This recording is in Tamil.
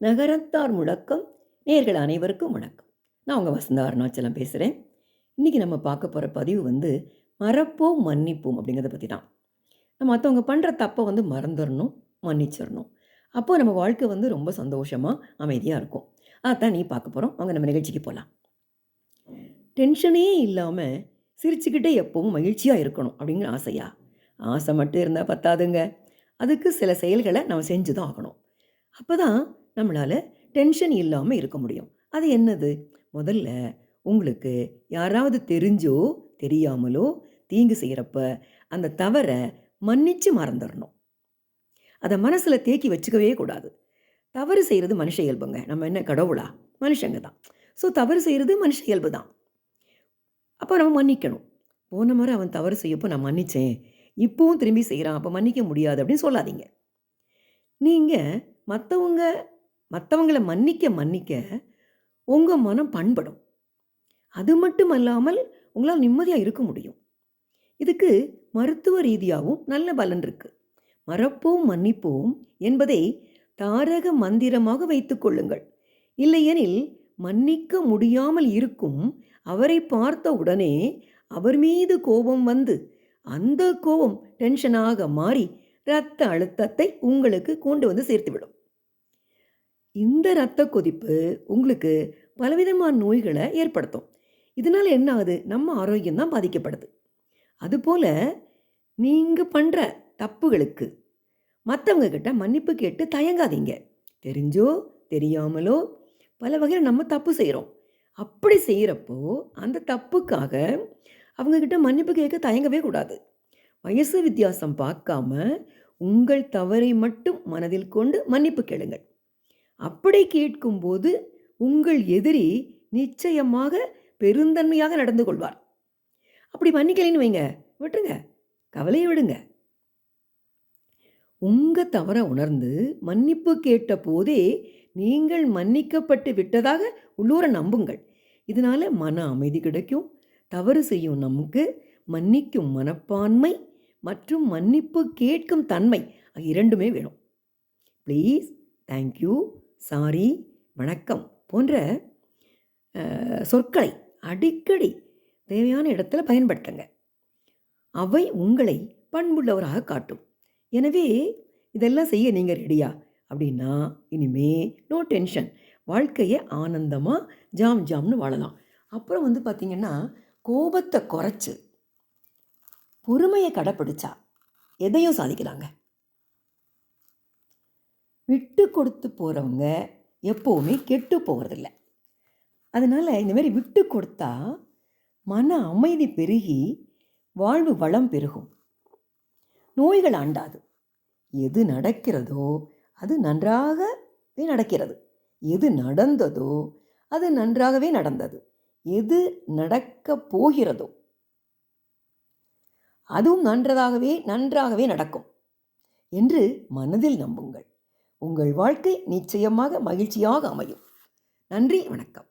நகரத்தார் முழக்கம் நேர்கள் அனைவருக்கும் வணக்கம். நான் உங்கள் வசந்தா அருணாச்சலம் பேசுகிறேன் இன்றைக்கி நம்ம பார்க்க போகிற பதிவு வந்து மறப்போம் மன்னிப்போம் அப்படிங்கிறத பற்றி தான் நம்ம மற்றவங்க பண்ணுற தப்பை வந்து மறந்துடணும் மன்னிச்சிடணும் அப்போ நம்ம வாழ்க்கை வந்து ரொம்ப சந்தோஷமாக அமைதியாக இருக்கும். அதான் நீ பார்க்க போகிறோம் அவங்க நம்ம நிகழ்ச்சிக்கு போகலாம் டென்ஷனே இல்லாமல் சிரிச்சுக்கிட்டே எப்பவும் மகிழ்ச்சியாக இருக்கணும் அப்படிங்கிற ஆசையா? ஆசை மட்டும் இருந்தால் பத்தாதுங்க. அதுக்கு சில செயல்களை நம்ம செஞ்சு தான் ஆகணும். அப்போ தான் நம்மளால் டென்ஷன் இல்லாமல் இருக்க முடியும். அது என்னது? முதல்ல உங்களுக்கு யாராவது தெரிஞ்சோ தெரியாமலோ தீங்கு செய்கிறப்ப அந்த தவறை மன்னிச்சு மறந்துடணும் அதை மனசில் தேக்கி வச்சுக்கவே கூடாது. தவறு செய்கிறது மனுஷ இயல்புங்க. நம்ம என்ன கடவுளா? மனுஷங்க தான். ஸோ தவறு செய்கிறது மனுஷ இயல்பு தான். அப்போ நம்ம மன்னிக்கணும். போன முறை அவன் தவறு செய்யப்போ நான் மன்னித்தேன் இப்போவும் திரும்பி செய்கிறான் அப்போ மன்னிக்க முடியாது அப்படின்னு சொல்லாதீங்க. நீங்கள் மற்றவங்க மற்றவங்களை மன்னிக்க மன்னிக்க உங்கள் மனம் பண்படும். அது மட்டும் அல்லாமல் உங்களால் நிம்மதியாக இருக்க முடியும். இதுக்கு மருத்துவ ரீதியாகவும் நல்ல பலன் இருக்குது மறப்போம் மன்னிப்போம் என்பதை தாரக மந்திரமாக வைத்துக்கொள்ளுங்கள் இல்லையெனில் மன்னிக்க முடியாமல் இருக்கும் அவரை பார்த்த உடனே அவர் மீது கோபம் வந்து அந்த கோபம் டென்ஷனாக மாறி இரத்த அழுத்தத்தை உங்களுக்கு கொண்டு வந்து சேர்த்துவிடும். இந்த ரத்த கொதிப்பு உங்களுக்கு பலவிதமான நோய்களை ஏற்படுத்தும். இதனால் என்ன ஆகுது? நம்ம ஆரோக்கியம் தான் பாதிக்கப்படுது. அதுபோல் நீங்கள் பண்ணுற தப்புகளுக்கு மற்றவங்க கிட்ட மன்னிப்பு கேட்டு தயங்காதீங்க. தெரிஞ்சோ தெரியாமலோ பல வகையில் நம்ம தப்பு செய்கிறோம் அப்படி செய்கிறப்போ அந்த தப்புக்காக அவங்கக்கிட்ட மன்னிப்பு கேட்க தயங்கவே கூடாது. வயசு வித்தியாசம் பார்க்காம உங்கள் தவறை மட்டும் மனதில் கொண்டு மன்னிப்பு கேளுங்கள். அப்படி கேட்கும்போது உங்கள் எதிரி நிச்சயமாக பெருந்தன்மையாக நடந்து கொள்வார். அப்படி மன்னிக்கலைன்னு வைங்க. விட்டுருங்க. கவலையை விடுங்க. உங்கள் தவறை உணர்ந்து மன்னிப்பு கேட்ட போதே நீங்கள் மன்னிக்கப்பட்டு விட்டதாக உள்ளூர நம்புங்கள். இதனால் மன அமைதி கிடைக்கும். தவறு செய்யும் நமக்கு மன்னிக்கும் மனப்பான்மை மற்றும் மன்னிப்பு கேட்கும் தன்மை இரண்டுமே வேணும். ப்ளீஸ் தேங்க்யூ சாரி வணக்கம் போன்ற சொற்களை அடிக்கடி தேவையான இடத்துல பயன்படுத்துங்க. அவை உங்களை பண்புள்ளவராக காட்டும். எனவே இதெல்லாம் செய்ய நீங்கள் ரெடியா? அப்படின்னா இனிமே நோ டென்ஷன் வாழ்க்கையை ஆனந்தமாக ஜாம் ஜாம்னு வாழலாம். அப்புறம் வந்து பார்த்திங்கன்னா கோபத்தை குறைச்சி பொறுமையை கடைப்பிடிச்சா எதையும் சாதிக்கலாங்க. விட்டு கொடுத்து போகிறவங்க எப்போவுமே கெட்டு போகிறதில்ல அதனால் இந்தமாரி விட்டு கொடுத்தா மன அமைதி பெருகி வாழ்வு வளம் பெருகும். நோய்கள் ஆண்டாது. எது நடக்கிறதோ அது நன்றாகவே நடக்கிறது. எது நடந்ததோ அது நன்றாகவே நடந்தது. எது நடக்கப் போகிறதோ அதுவும் நன்றதாகவே நன்றாகவே நடக்கும் என்று மனதில் நம்புங்கள். உங்கள் வாழ்க்கை நிச்சயமாக மகிழ்ச்சியாக அமையும். நன்றி வணக்கம்.